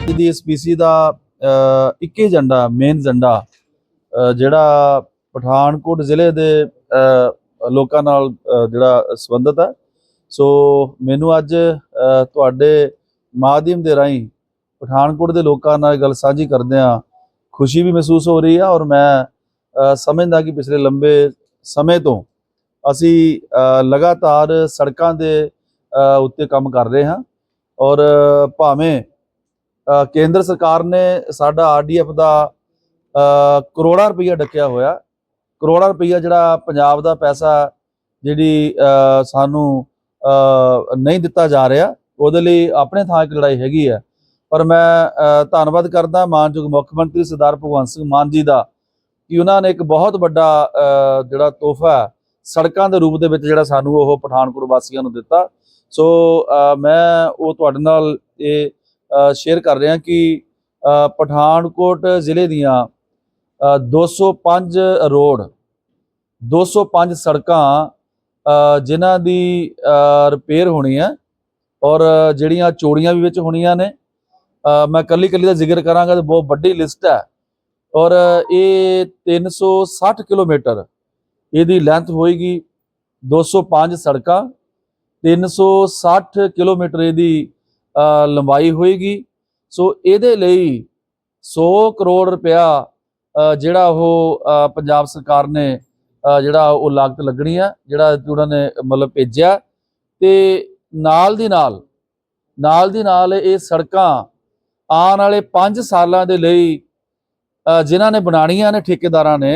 ਅੱਜ ਦੀ ਇਸ ਪੀਸੀ ਦਾ ਅ, ਇੱਕ ਏਜੰਡਾ ਮੇਨ ਏਜੰਡਾ ਜਿਹੜਾ ਪਠਾਨਕੋਟ ਜ਼ਿਲ੍ਹੇ ਦੇ ਲੋਕਾਂ ਨਾਲ ਜਿਹੜਾ ਸੰਬੰਧਿਤ ਹੈ। ਸੋ ਮੈਨੂੰ ਅੱਜ ਤੁਹਾਡੇ ਮਾਧਿਅਮ ਦੇ ਰਾਹੀਂ ਪਠਾਨਕੋਟ ਦੇ ਲੋਕਾਂ ਨਾਲ ਗੱਲ ਸਾਂਝੀ ਕਰਦਿਆਂ ਖੁਸ਼ੀ ਵੀ ਮਹਿਸੂਸ ਹੋ ਰਹੀ ਆ ਔਰ ਮੈਂ ਸਮਝਦਾ ਕਿ ਪਿਛਲੇ ਲੰਬੇ ਸਮੇਂ ਤੋਂ ਅਸੀਂ ਲਗਾਤਾਰ ਸੜਕਾਂ ਦੇ ਉੱਤੇ ਕੰਮ ਕਰ ਰਹੇ ਹਾਂ। ਔਰ ਭਾਵੇਂ ਕੇਂਦਰ ਸਰਕਾਰ ਨੇ ਸਾਡਾ ਆਰਡੀਐਫ ਦਾ ਕਰੋੜਾਂ ਰੁਪਈਆ ਡੱਕਿਆ ਹੋਇਆ। ਕਰੋੜਾਂ ਰੁਪਈਆ ਜਿਹੜਾ ਪੰਜਾਬ ਦਾ ਪੈਸਾ ਜਿਹੜੀ ਸਾਨੂੰ ਨਹੀਂ ਦਿੱਤਾ ਜਾ ਰਿਹਾ, ਉਹਦੇ ਲਈ ਆਪਣੇ ਥਾਂ ਇੱਕ ਲੜਾਈ ਹੈਗੀ ਹੈ। ਪਰ ਮੈਂ ਧੰਨਵਾਦ ਕਰਦਾ ਮਾਨਯੋਗ ਮੁੱਖ ਮੰਤਰੀ ਸਰਦਾਰ ਭਗਵੰਤ ਸਿੰਘ ਮਾਨ ਜੀ ਦਾ ਕਿ ਉਹਨਾਂ ਨੇ ਇੱਕ ਬਹੁਤ ਵੱਡਾ ਜਿਹੜਾ ਤੋਹਫਾ ਸੜਕਾਂ ਦੇ ਰੂਪ ਦੇ ਵਿੱਚ ਜਿਹੜਾ ਸਾਨੂੰ ਉਹ ਪਠਾਨਕੋਟ ਵਾਸੀਆਂ ਨੂੰ ਦਿੱਤਾ। ਸੋ ਮੈਂ ਉਹ ਤੁਹਾਡੇ ਨਾਲ ਇਹ ਸ਼ੇਅਰ ਕਰ ਰਿਹਾ ਕਿ ਪਠਾਨਕੋਟ ਜ਼ਿਲ੍ਹੇ ਦੀਆਂ ਅ, 205 ਰੋਡ 205 ਸੜਕਾਂ ਜਿਨ੍ਹਾਂ ਦੀ ਰਿਪੇਅਰ ਹੋਣੀ ਹੈ ਔਰ ਜਿਹੜੀਆਂ ਚੋੜੀਆਂ ਵੀ ਵਿੱਚ ਹੋਣੀਆਂ ਨੇ ਮੈਂ ਕੱਲੀ ਕੱਲੀ ਦਾ ਜ਼ਿਕਰ ਕਰਾਂਗਾ ਤੇ ਬਹੁਤ ਵੱਡੀ ਲਿਸਟ ਹੈ ਔਰ ਇਹ 360 ਕਿਲੋਮੀਟਰ ਇਹਦੀ ਲੈਂਥ ਹੋਏਗੀ 205 ਸੜਕਾਂ 360 ਕਿਲੋਮੀਟਰ ਇਹਦੀ ਲੰਬਾਈ ਹੋਏਗੀ। ਸੋ ਇਹਦੇ ਲਈ 100 ਕਰੋੜ ਰੁਪਇਆ ਜਿਹੜਾ ਉਹ ਪੰਜਾਬ ਸਰਕਾਰ ਨੇ ਜਿਹੜਾ ਉਹ ਲਾਗਤ ਲੱਗਣੀ ਆ ਜਿਹੜਾ ਉਹਨਾਂ ਨੇ ਮਤਲਬ ਭੇਜਿਆ। ਤੇ ਨਾਲ ਦੀ ਨਾਲ ਨਾਲ ਦੀ ਨਾਲ ਇਹ ਸੜਕਾਂ ਆਉਣ ਵਾਲੇ 5 ਸਾਲਾਂ ਦੇ ਲਈ ਅ, ਜਿਨ੍ਹਾਂ ਨੇ ਬਣਾਣੀਆਂ ਨੇ ਠੇਕੇਦਾਰਾਂ ਨੇ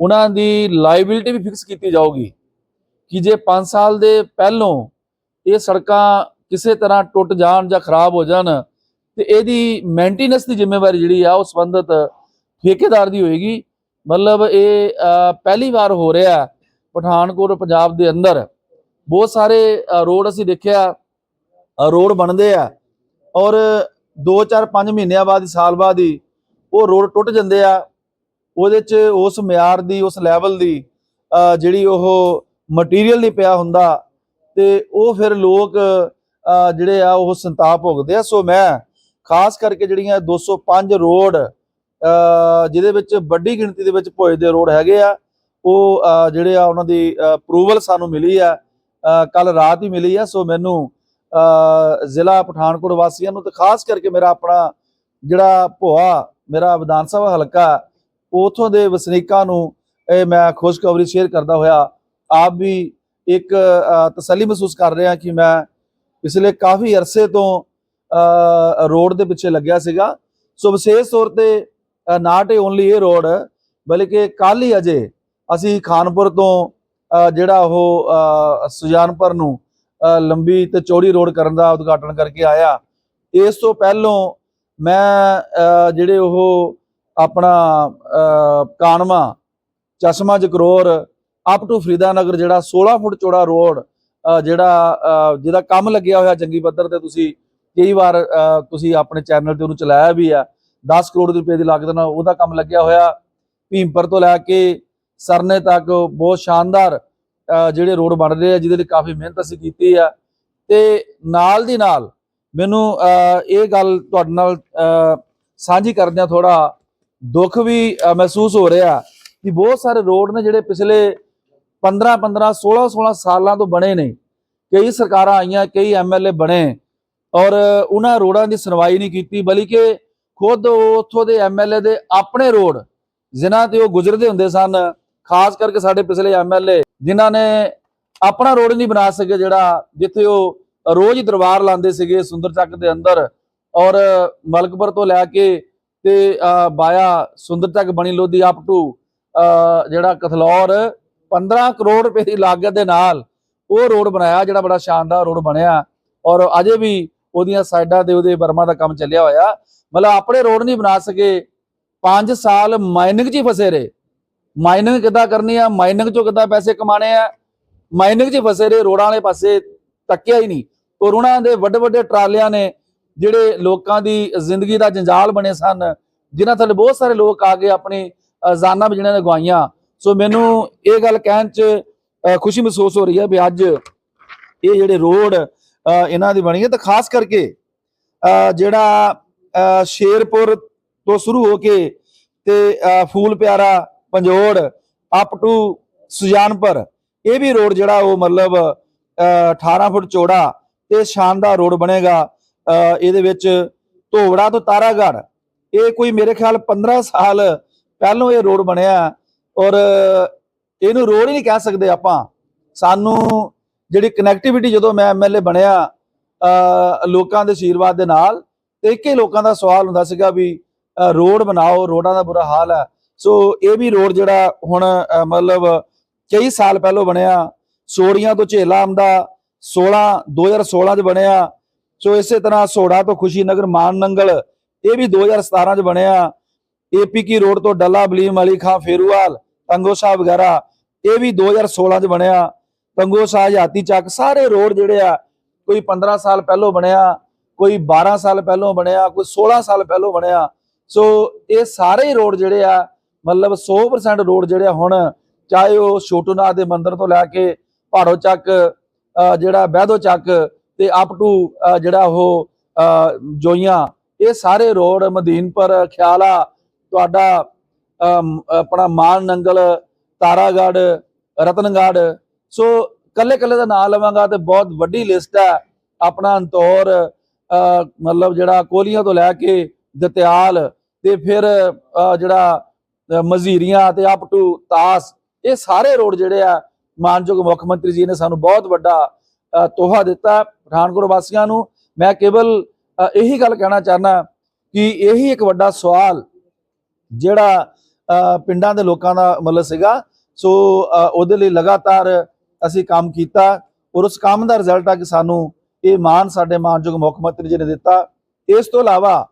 ਉਹਨਾਂ ਦੀ ਲਾਇਬਿਲਿਟੀ ਵੀ ਫਿਕਸ ਕੀਤੀ ਜਾਊਗੀ। ਕਿ ਜੇ 5 ਸਾਲ ਦੇ ਪਹਿਲੋਂ ਇਹ ਸੜਕਾਂ ਕਿਸੇ ਤਰ੍ਹਾਂ ਟੁੱਟ ਜਾਣ ਜਾਂ ਖਰਾਬ ਹੋ ਜਾਣ, ਤੇ ਇਹਦੀ ਮੇਨਟੇਨੈਂਸ ਦੀ ਜ਼ਿੰਮੇਵਾਰੀ ਜਿਹੜੀ ਆ ਉਹ ਸੰਬੰਧਿਤ ਠੇਕੇਦਾਰ ਦੀ ਹੋਏਗੀ। ਮਤਲਬ ਇਹ ਪਹਿਲੀ ਵਾਰ ਹੋ ਰਿਹਾ ਪਠਾਨਕੋਟ ਪੰਜਾਬ ਦੇ ਅੰਦਰ। ਬਹੁਤ ਸਾਰੇ ਰੋਡ ਅਸੀਂ ਦੇਖਿਆ ਰੋਡ ਬਣਦੇ ਆ ਔਰ 2 4 5 ਮਹੀਨਿਆਂ ਬਾਅਦ ਹੀ ਸਾਲ ਬਾਅਦ ਹੀ ਉਹ ਰੋਡ ਟੁੱਟ ਜਾਂਦੇ ਆ। ਉਹਦੇ ਚ ਉਸ ਮਿਆਰ ਦੀ, ਉਸ ਲੈਵਲ ਦੀ ਜਿਹੜੀ ਉਹ ਮਟੀਰੀਅਲ ਨਹੀਂ ਪਿਆ ਹੁੰਦਾ ਤੇ ਉਹ ਫਿਰ ਲੋਕ ਜਿਹੜੇ ਆ ਉਹ ਸੰਤਾਪ ਭੋਗਦੇ ਆ। ਸੋ ਮੈਂ ਖਾਸ ਕਰਕੇ ਜਿਹੜੀਆਂ 205 ਰੋਡ ਜਿਹਦੇ ਵਿੱਚ ਵੱਡੀ ਗਿਣਤੀ ਦੇ ਵਿੱਚ ਭੋਏ ਦੇ ਰੋਡ ਹੈਗੇ ਆ, ਉਹ ਜਿਹੜੇ ਆ ਉਹਨਾਂ ਦੀ ਅਪਰੂਵਲ ਸਾਨੂੰ ਮਿਲੀ ਆ। ਕੱਲ ਰਾਤ ਹੀ ਮਿਲੀ ਆ। ਸੋ ਮੈਨੂੰ ਜ਼ਿਲ੍ਹਾ ਪਠਾਨਕੋਟ ਵਾਸੀਆਂ ਨੂੰ ਤੇ ਖਾਸ ਕਰਕੇ ਮੇਰਾ ਆਪਣਾ ਜਿਹੜਾ ਭੋਆ, ਮੇਰਾ ਵਿਧਾਨ ਸਭਾ ਹਲਕਾ, ਉਥੋਂ ਦੇ ਵਸਨੀਕਾਂ ਨੂੰ ਇਹ ਮੈਂ ਖੁਸ਼ਖਬਰੀ ਸ਼ੇਅਰ ਕਰਦਾ ਹੋਇਆ, ਆਪ ਵੀ ਇੱਕ ਤਸੱਲੀ ਮਹਿਸੂਸ ਕਰ ਰਿਹਾ ਕਿ ਮੈਂ ਪਿਛਲੇ ਕਾਫੀ ਅਰਸੇ ਤੋਂ ਅ, ਰੋਡ ਦੇ ਪਿੱਛੇ ਲੱਗਿਆ ਸੀਗਾ। ਸੋ ਵਿਸ਼ੇਸ਼ ਤੌਰ ਤੇ ਨਾਟ ਓਨਲੀ ਇਹ ਰੋਡ ਬਲਕਿ ਕੱਲ ਹੀ ਅਜੇ ਅਸੀਂ ਖਾਨਪੁਰ ਤੋਂ ਜਿਹੜਾ ਉਹ ਸੁਜਾਨਪੁਰ ਨੂੰ ਲੰਬੀ ਤੇ ਚੌੜੀ ਰੋਡ ਕਰਨ ਦਾ ਉਦਘਾਟਨ ਕਰਕੇ ਆਇਆ। ਇਸ ਤੋਂ ਪਹਿਲੋਂ ਮੈਂ ਜਿਹੜੇ ਉਹ ਆਪਣਾ ਅ, ਕਾਨਵਾ ਚਸ਼ਮਾ ਜਕਰੋਰ ਅਪ ਟੂ ਫਰੀਦਾਨਗਰ ਜਿਹੜਾ 16 ਫੁੱਟ ਚੌੜਾ ਰੋਡ ਜਿਹੜਾ ਜਿਹਦਾ ਕੰਮ ਲੱਗਿਆ ਹੋਇਆ ਜੰਗੀ ਪੱਧਰ ਤੇ ਤੁਸੀਂ ਕਈ ਵਾਰ ਤੁਸੀਂ ਆਪਣੇ ਚੈਨਲ ਤੇ ਉਹਨੂੰ ਚਲਾਇਆ ਵੀ ਆ 10 ਕਰੋੜ ਰੁਪਏ ਦੀ ਲਾਗਤ ਨਾਲ ਉਹਦਾ ਕੰਮ ਲੱਗਿਆ ਹੋਇਆ। ਭੀਮਪੁਰ ਤੋਂ ਲੈ ਕੇ ਸਰਨੇ ਤੱਕ ਬਹੁਤ ਸ਼ਾਨਦਾਰ ਜਿਹੜੇ ਰੋਡ ਬਣ ਰਹੇ ਆ, ਜਿਹਦੇ ਲਈ ਕਾਫੀ ਮਿਹਨਤ ਅਸੀਂ ਕੀਤੀ ਆ। ਤੇ ਨਾਲ ਦੀ ਨਾਲ ਮੈਨੂੰ ਇਹ ਗੱਲ ਤੁਹਾਡੇ ਨਾਲ ਸਾਂਝੀ ਕਰਦਿਆਂ ਥੋੜਾ ਦੁੱਖ ਵੀ ਮਹਿਸੂਸ ਹੋ ਰਿਹਾ ਕਿ ਬਹੁਤ ਸਾਰੇ ਰੋਡ ਨੇ ਜਿਹੜੇ ਪਿਛਲੇ 15 15 16 16 ਸਾਲਾਂ ਤੋਂ ਬਣੇ ਨੇ। ਕਈ ਸਰਕਾਰਾਂ ਆਈਆਂ ਕਈ ਐਮਐਲਏ ਬਣੇ ਔਰ ਉਹਨਾਂ ਰੋਡਾਂ ਦੀ ਸੁਣਵਾਈ ਨਹੀਂ ਕੀਤੀ ਬਲਕਿ ਖੁਦ ਉੱਥੋਂ ਦੇ ਐਮਐਲਏ ਦੇ ਆਪਣੇ ਰੋਡ ਜਿਨ੍ਹਾਂ ਤੇ ਉਹ ਗੁਜ਼ਰਦੇ ਹੁੰਦੇ ਸਨ ਖਾਸ ਕਰਕੇ ਸਾਡੇ ਪਿਛਲੇ ਐਮਐਲਏ ਜਿਨ੍ਹਾਂ ਨੇ ਆਪਣਾ ਰੋਡ ਨਹੀਂ ਬਣਾ ਸਕੇ ਜਿਹੜਾ ਜਿੱਥੇ ਉਹ ਰੋਜ਼ ਦਰਬਾਰ ਲਾਉਂਦੇ ਸੀਗੇ ਸੁੰਦਰ ਚੱਕ ਦੇ ਅੰਦਰ ਔਰ ਮਲਕਪੁਰ ਤੋਂ ਲੈ ਕੇ ਤੇ ਅ, ਬਾਇਆ ਸੁੰਦਰ ਚੱਕ ਬਣੀ ਲੋਧੀ ਅਪ ਟੂ ਜਿਹੜਾ ਕਥਲੌਰ 15 ਕਰੋੜ ਰੁਪਏ ਦੀ ਲਾਗਤ ਦੇ ਨਾਲ ਉਹ ਰੋਡ ਬਣਾਇਆ ਜਿਹੜਾ ਬੜਾ ਸ਼ਾਨਦਾਰ ਰੋਡ ਬਣਿਆ। ਔਰ ਅਜੇ ਵੀ ਉਹਦੀਆਂ ਸਾਈਡਾਂ ਤੇ ਉਹਦੇ ਬਰਮਾ ਦਾ ਕੰਮ ਚੱਲਿਆ ਹੋਇਆ। ਮਤਲਬ ਆਪਣੇ ਰੋਡ ਨਹੀਂ ਬਣਾ ਸਕੇ। 5 ਸਾਲ ਮਾਈਨਿੰਗ 'ਚ ਹੀ ਫਸੇ ਰਹੇ। ਮਾਈਨਿੰਗ ਕਿੱਦਾਂ ਕਰਨੀ ਆ? ਮਾਈਨਿੰਗ 'ਚੋਂ ਕਿੱਦਾਂ ਪੈਸੇ ਕਮਾਣੇ ਆ? ਮਾਈਨਿੰਗ 'ਚ ਫਸੇ ਰਹੇ। ਰੋਡਾਂ ਵਾਲੇ ਪਾਸੇ ਤੱਕਿਆ ਹੀ ਨਹੀਂ। ਔਰ ਉਹਨਾਂ ਦੇ ਵੱਡੇ ਵੱਡੇ ਟਰਾਲਿਆਂ ਨੇ ਜਿਹੜੇ ਲੋਕਾਂ ਦੀ ਜ਼ਿੰਦਗੀ ਦਾ ਜੰਜਾਲ ਬਣੇ ਸਨ ਜਿਨ੍ਹਾਂ ਥੱਲੇ ਬਹੁਤ ਸਾਰੇ ਲੋਕ ਆ ਕੇ ਆਪਣੀ ਅ, ਜਾਨਾਂ ਵੀ ਜਿਹਨਾਂ ਨੇ ਗਵਾਈਆਂ। ਸੋ ਮੈਨੂੰ ਇਹ ਗੱਲ ਕਹਿਣ 'ਚ ਅ, ਖੁਸ਼ੀ ਮਹਿਸੂਸ ਹੋ ਰਹੀ ਹੈ ਵੀ ਅੱਜ ਇਹ ਜਿਹੜੇ ਰੋਡ ਇਹਨਾਂ ਦੀ ਬਣੀ ਹੈ ਤਾਂ ਖਾਸ ਕਰਕੇ ਜਿਹੜਾ ਸ਼ੇਰਪੁਰ ਤੋਂ ਸ਼ੁਰੂ ਹੋ ਕੇ ਤੇ ਫੂਲ ਪਿਆਰਾ ਪੰਜੋੜ ਅਪ ਟੂ ਸੁਜਾਨਪੁਰ ਇਹ ਵੀ ਰੋਡ ਜਿਹੜਾ ਉਹ ਮਤਲਬ ਅਹ 18 ਫੁੱਟ ਚੌੜਾ ਤੇ ਸ਼ਾਨਦਾਰ ਰੋਡ ਬਣੇਗਾ ਅਹ ਇਹਦੇ ਵਿੱਚ ਧੋਵੜਾ ਤੋਂ ਤਾਰਾਗੜ੍ਹ ਇਹ ਕੋਈ ਮੇਰੇ ਖਿਆਲ 15 ਸਾਲ ਪਹਿਲੋਂ ਇਹ ਰੋਡ ਬਣਿਆ ਔਰ ਇਹਨੂੰ ਰੋਡ ਹੀ ਨਹੀਂ ਕਹਿ ਸਕਦੇ ਆਪਾਂ। ਸਾਨੂੰ ਜਿਹੜੀ ਕਨੈਕਟੀਵਿਟੀ ਜਦੋਂ ਮੈਂ ਐਮਐਲਏ ਬਣਿਆ ਲੋਕਾਂ ਦੇ ਆਸ਼ੀਰਵਾਦ ਦੇ ਨਾਲ, ਤੇ ਇੱਕ ਹੀ ਲੋਕਾਂ ਦਾ ਸਵਾਲ ਹੁੰਦਾ ਸੀਗਾ ਵੀ ਰੋਡ ਬਣਾਓ, ਰੋਡਾਂ ਦਾ ਬੁਰਾ ਹਾਲ ਹੈ। ਸੋ ਇਹ ਵੀ ਰੋਡ ਜਿਹੜਾ ਹੁਣ ਮਤਲਬ ਕਈ ਸਾਲ ਪਹਿਲੋਂ ਬਣਿਆ। ਸੋੜੀਆਂ ਤੋਂ ਝੇਲਾ ਆਮਦਾ 16 2016 ਚ ਬਣਿਆ। ਸੋ ਇਸੇ ਤਰ੍ਹਾਂ ਸੋੜਾ ਤੋਂ ਖੁਸ਼ੀ ਨਗਰ, ਮਾਨ ਨੰਗਲ, ਇਹ ਵੀ 2017 ਚ ਬਣਿਆ। ਏਪੀ ਕੀ ਰੋਡ ਤੋਂ ਡੱਲਾ, ਬਲੀਮ ਅਲੀ ਖਾਂ, ਫੇਰੂਵਾਲ। ਤੰਗੋ ਸ਼ਾਹ ਵਗੈਰਾ, ਇਹ ਵੀ 2016 ਚ ਬਣਿਆ। ਤੰਗੋ ਸਾਹਿਬ ਹਾਤੀ ਚੱਕ, ਸਾਰੇ ਰੋਡ ਜਿਹੜੇ ਆ, ਕੋਈ 15 ਸਾਲ ਪਹਿਲੋਂ ਬਣਿਆ, ਕੋਈ 12 ਸਾਲ ਪਹਿਲੋਂ ਬਣਿਆ, ਕੋਈ 16 ਸਾਲ ਪਹਿਲੋਂ ਬਣਿਆ। ਸੋ ਇਹ ਸਾਰੇ ਰੋਡ ਜਿਹੜੇ ਆ, ਮਤਲਬ 100% ਰੋਡ ਜਿਹੜੇ ਆ ਹੁਣ, ਚਾਹੇ ਉਹ ਛੋਟੂਨਾਥ ਦੇ ਮੰਦਿਰ ਤੋਂ ਲੈ ਕੇ ਪਹਾੜੋ ਚੱਕ ਅਹ ਜਿਹੜਾ ਬਹਿਦੋ ਚੱਕ ਤੇ ਅਪ ਟੂ ਜਿਹੜਾ ਉਹ ਅਹ ਜੋਈਆਂ, ਇਹ ਸਾਰੇ ਰੋਡ, ਮਦੀਨਪੁਰ, ਖਿਆਲਾ, ਤੁਹਾਡਾ ਆਪਣਾ ਮਾਨ ਨੰਗਲ ਤਾਰਾਗੜ ਰਤਨਗੜ ਸੋ ਕੱਲੇ ਕੱਲੇ ਦਾ ਨਾਮ ਲਵਾਂਗਾ ਤੇ ਬਹੁਤ ਵੱਡੀ ਲਿਸਟ ਹੈ। ਆਪਣਾ ਅੰਤੌਰ ਮਤਲਬ ਜਿਹੜਾ ਕੋਲੀਆਂ ਤੋਂ ਲੈ ਕੇ ਦਤਿਆਲ ਤੇ ਫਿਰ ਜਿਹੜਾ ਮਜ਼ੀਰੀਆਂ ਤੇ ਅਪ ਟੂ ਤਾਸ ਇਹ ਸਾਰੇ ਰੋਡ ਜਿਹੜੇ ਆ ਮਾਨਯੋਗ ਮੁੱਖ ਮੰਤਰੀ ਜੀ ਨੇ ਸਾਨੂੰ ਬਹੁਤ ਵੱਡਾ ਅਹ, ਤੋਹਫਾ ਦਿੱਤਾ ਪਠਾਨਕੋਟ ਵਾਸੀਆਂ ਨੂੰ। ਮੈਂ ਕੇਵਲ ਇਹੀ ਗੱਲ ਕਹਿਣਾ ਚਾਹਨਾ ਕਿ ਇਹੀ ਇੱਕ ਵੱਡਾ ਸਵਾਲ ਜਿਹੜਾ ਪਿੰਡਾਂ ਦੇ ਲੋਕਾਂ ਦਾ ਮਤਲਬ ਸੀਗਾ। ਸੋ ਉਹਦੇ ਲਈ ਲਗਾਤਾਰ ਅਸੀਂ ਕੰਮ ਕੀਤਾ ਔਰ ਉਸ ਕੰਮ ਦਾ ਰਿਜ਼ਲਟ ਆ ਕਿ ਸਾਨੂੰ ਇਹ ਮਾਨ, ਸਾਡੇ ਮਾਨਯੋਗ ਮੁੱਖ ਮੰਤਰੀ ਜੀ ਨੇ ਦਿੱਤਾ। ਇਸ ਤੋਂ ਇਲਾਵਾ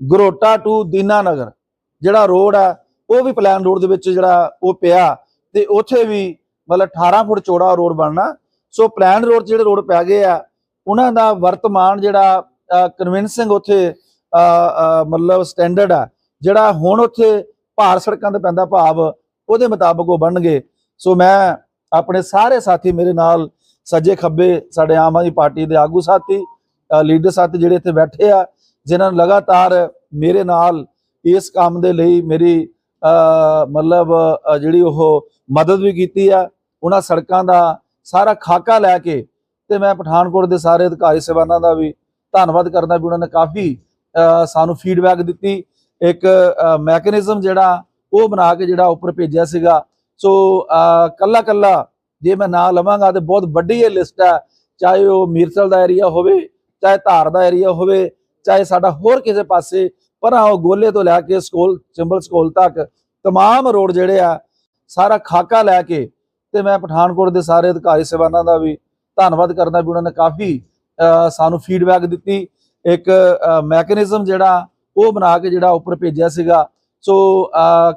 ਗਰੋਟਾ ਟੂ ਦੀਨਾਨਗਰ ਜਿਹੜਾ ਰੋਡ ਆ, ਉਹ ਵੀ ਪਲਾਨ ਰੋਡ ਦੇ ਵਿੱਚ ਜਿਹੜਾ ਉਹ ਪਿਆ ਤੇ ਉੱਥੇ ਵੀ ਮਤਲਬ 18 ਫੁੱਟ ਚੌੜਾ ਰੋਡ ਬਣਨਾ। ਸੋ, ਪਲਾਨ ਰੋਡ ਜਿਹੜੇ ਰੋਡ ਪੈ ਗਏ ਆ, ਉਹਨਾਂ ਦਾ ਵਰਤਮਾਨ ਜਿਹੜਾ ਕਨਵਿੰਸਿੰਗ ਉੱਥੇ ਮਤਲਬ ਸਟੈਂਡਰਡ ਆ ਜਿਹੜਾ ਹੁਣ ਉੱਥੇ ਭਾਰ ਸੜਕਾਂ ਤੇ ਪੈਂਦਾ ਭਾਵ, ਉਹਦੇ ਮੁਤਾਬਕ ਉਹ ਬਣਨਗੇ। ਸੋ ਮੈਂ ਆਪਣੇ ਸਾਰੇ ਸਾਥੀ ਮੇਰੇ ਨਾਲ ਸੱਜੇ ਖੱਬੇ ਸਾਡੇ ਆਮ ਆਦਮੀ ਪਾਰਟੀ ਦੇ ਆਗੂ ਸਾਥੀ ਲੀਡਰ ਸਾਥੀ ਜਿਹੜੇ ਇੱਥੇ ਬੈਠੇ ਆ, ਜਿਨ੍ਹਾਂ ਨੇ ਲਗਾਤਾਰ ਮੇਰੇ ਨਾਲ ਇਸ ਕੰਮ ਦੇ ਲਈ ਮੇਰੀ ਮਤਲਬ ਜਿਹੜੀ ਉਹ ਮਦਦ ਵੀ ਕੀਤੀ ਆ, ਉਹਨਾਂ ਸੜਕਾਂ ਦਾ ਸਾਰਾ ਖਾਕਾ ਲੈ ਕੇ ਤੇ ਮੈਂ ਪਠਾਨਕੋਟ ਦੇ ਸਾਰੇ ਅਧਿਕਾਰੀ ਸੇਵਾਨਾਂ ਦਾ ਵੀ ਧੰਨਵਾਦ ਕਰਦਾ ਵੀ ਉਹਨਾਂ ਨੇ ਕਾਫੀ ਸਾਨੂੰ ਫੀਡਬੈਕ ਦਿੱਤੀ। ਇੱਕ ਮੈਕੈਨਿਜ਼ਮ ਜਿਹੜਾ ਉਹ ਬਣਾ ਕੇ ਜਿਹੜਾ ਉੱਪਰ ਭੇਜਿਆ ਸੀਗਾ ਸੋ ਕੱਲਾ ਕੱਲਾ ਜੇ ਮੈਂ ਨਾਂ ਲਵਾਂਗਾ ਤੇ ਬਹੁਤ ਵੱਡੀ ਇਹ ਲਿਸਟ ਹੈ ਚਾਹੇ ਉਹ ਮੀਰਸਲ ਦਾ ਏਰੀਆ ਹੋਵੇ ਚਾਹੇ ਧਾਰ ਦਾ ਏਰੀਆ ਹੋਵੇ ਚਾਹੇ ਸਾਡਾ ਹੋਰ ਕਿਸੇ ਪਾਸੇ ਪਰ ਉਹ ਗੋਲੇ ਤੋਂ ਲੈ ਕੇ ਸਕੂਲ ਚੰਬਲ ਸਕੂਲ ਤੱਕ तमाम ਰੋਡ ਜਿਹੜੇ ਆ ਸਾਰਾ ਖਾਕਾ ਲੈ ਕੇ ਤੇ ਮੈਂ ਪਠਾਨਕੋਟ ਦੇ ਸਾਰੇ ਅਧਿਕਾਰੀ ਸੇਵਾਨਾਂ ਦਾ ਵੀ ਧੰਨਵਾਦ ਕਰਦਾ ਵੀ ਉਹਨਾਂ ਨੇ ਕਾਫੀ ਅਹ, ਸਾਨੂੰ ਫੀਡਬੈਕ ਦਿੱਤੀ ਇੱਕ ਮੈਕੈਨਿਜ਼ਮ ਜਿਹੜਾ ਉਹ ਬਣਾ ਕੇ ਜਿਹੜਾ ਉੱਪਰ ਭੇਜਿਆ ਸੀਗਾ ਸੋ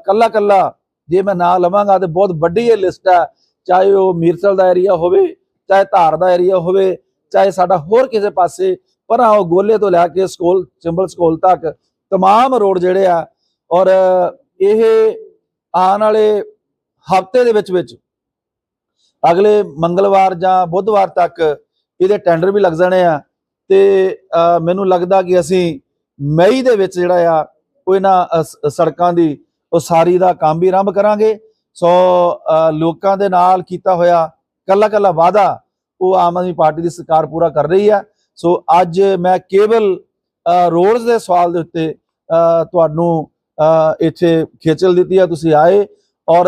ਕੱਲਾ ਕੱਲਾ ਜੇ ਮੈਂ ਨਾਂ ਲਵਾਂਗਾ ਤੇ ਬਹੁਤ ਵੱਡੀ ਇਹ ਲਿਸਟ ਹੈ ਚਾਹੇ ਉਹ ਮੀਰਸਲ ਦਾ ਏਰੀਆ ਹੋਵੇ ਚਾਹੇ ਧਾਰ ਦਾ ਏਰੀਆ ਹੋਵੇ ਚਾਹੇ ਸਾਡਾ ਹੋਰ ਕਿਸੇ ਪਾਸੇ ਪਰ ਉਹ ਗੋਲੇ ਤੋਂ ਲੈ ਕੇ ਸਕੂਲ ਚੰਬਲ ਸਕੂਲ ਤੱਕ तमाम ਰੋਡ ਜਿਹੜੇ ਆ ਔਰ ਇਹ ਆਉਣ ਵਾਲੇ ਹਫਤੇ ਦੇ ਵਿੱਚ ਵਿੱਚ ਅਗਲੇ ਮੰਗਲਵਾਰ ਜਾਂ ਬੁੱਧਵਾਰ ਤੱਕ ਇਹਦੇ ਟੈਂਡਰ ਵੀ ਲੱਗ ਜਾਣੇ ਆ ਤੇ ਅਹ, ਮੈਨੂੰ ਲੱਗਦਾ ਕਿ ਅਸੀਂ ਮਈ ਦੇ ਵਿੱਚ ਜਿਹੜਾ ਆ, ਉਹ ਇਹਨਾਂ ਸੜਕਾਂ ਦੀ ਉਸਾਰੀ ਦਾ ਕੰਮ ਵੀ ਆਰੰਭ ਕਰਾਂਗੇ। ਸੋ ਲੋਕਾਂ ਦੇ ਨਾਲ ਕੀਤਾ ਹੋਇਆ ਕੱਲਾ ਕੱਲਾ ਵਾਅਦਾ, ਉਹ ਆਮ ਆਦਮੀ ਪਾਰਟੀ ਦੀ ਸਰਕਾਰ ਪੂਰਾ ਕਰ ਰਹੀ ਹੈ ਸੋ, ਅੱਜ ਮੈਂ ਕੇਵਲ ਰੋਡਸ ਦੇ ਸਵਾਲ ਦੇ ਉੱਤੇ ਤੁਹਾਨੂੰ ਇੱਥੇ ਖੇਚਲ ਦਿੱਤੀ ਆ, ਤੁਸੀਂ ਆਏ। ਔਰ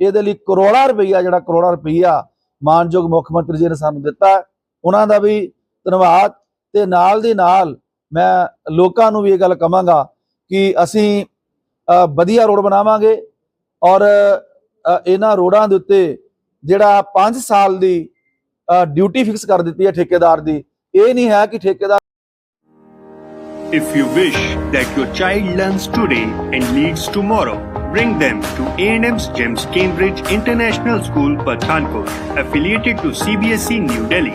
ਇਹਦੇ ਲਈ ਕਰੋੜਾਂ ਰੁਪਈਆ, ਜਿਹੜਾ ਕਰੋੜਾਂ ਰੁਪਈਆ ਮਾਨਯੋਗ ਮੁੱਖ ਮੰਤਰੀ ਜੀ ਨੇ ਸਾਨੂੰ ਦਿੱਤਾ, ਉਹਨਾਂ ਦਾ ਵੀ ਧੰਨਵਾਦ। ਤੇ ਨਾਲ ਦੀ ਨਾਲ ਮੈਂ ਲੋਕਾਂ ਨੂੰ ਵੀ ਇਹ ਗੱਲ ਕਵਾਂਗਾ ਕਿ ਅਸੀਂ ਅ, ਵਧੀਆ ਰੋਡ ਬਣਾਵਾਂਗੇ ਔਰ ਅ, ਇਹਨਾਂ ਰੋਡਾਂ ਦੇ ਉੱਤੇ ਜਿਹੜਾ 5 ਸਾਲ ਦੀ ਡਿਊਟੀ ਫਿਕਸ ਕਰ ਦਿੱਤੀ ਹੈ ਠੇਕੇਦਾਰ ਦੀ ਇਹ ਨਹੀਂ ਹੈ ਕਿ ਠੇਕੇਦਾਰ If you wish that your child learns today and leads tomorrow, bring them to A&M's GEMS Cambridge International School, Pathankot, affiliated to CBSE E New Delhi.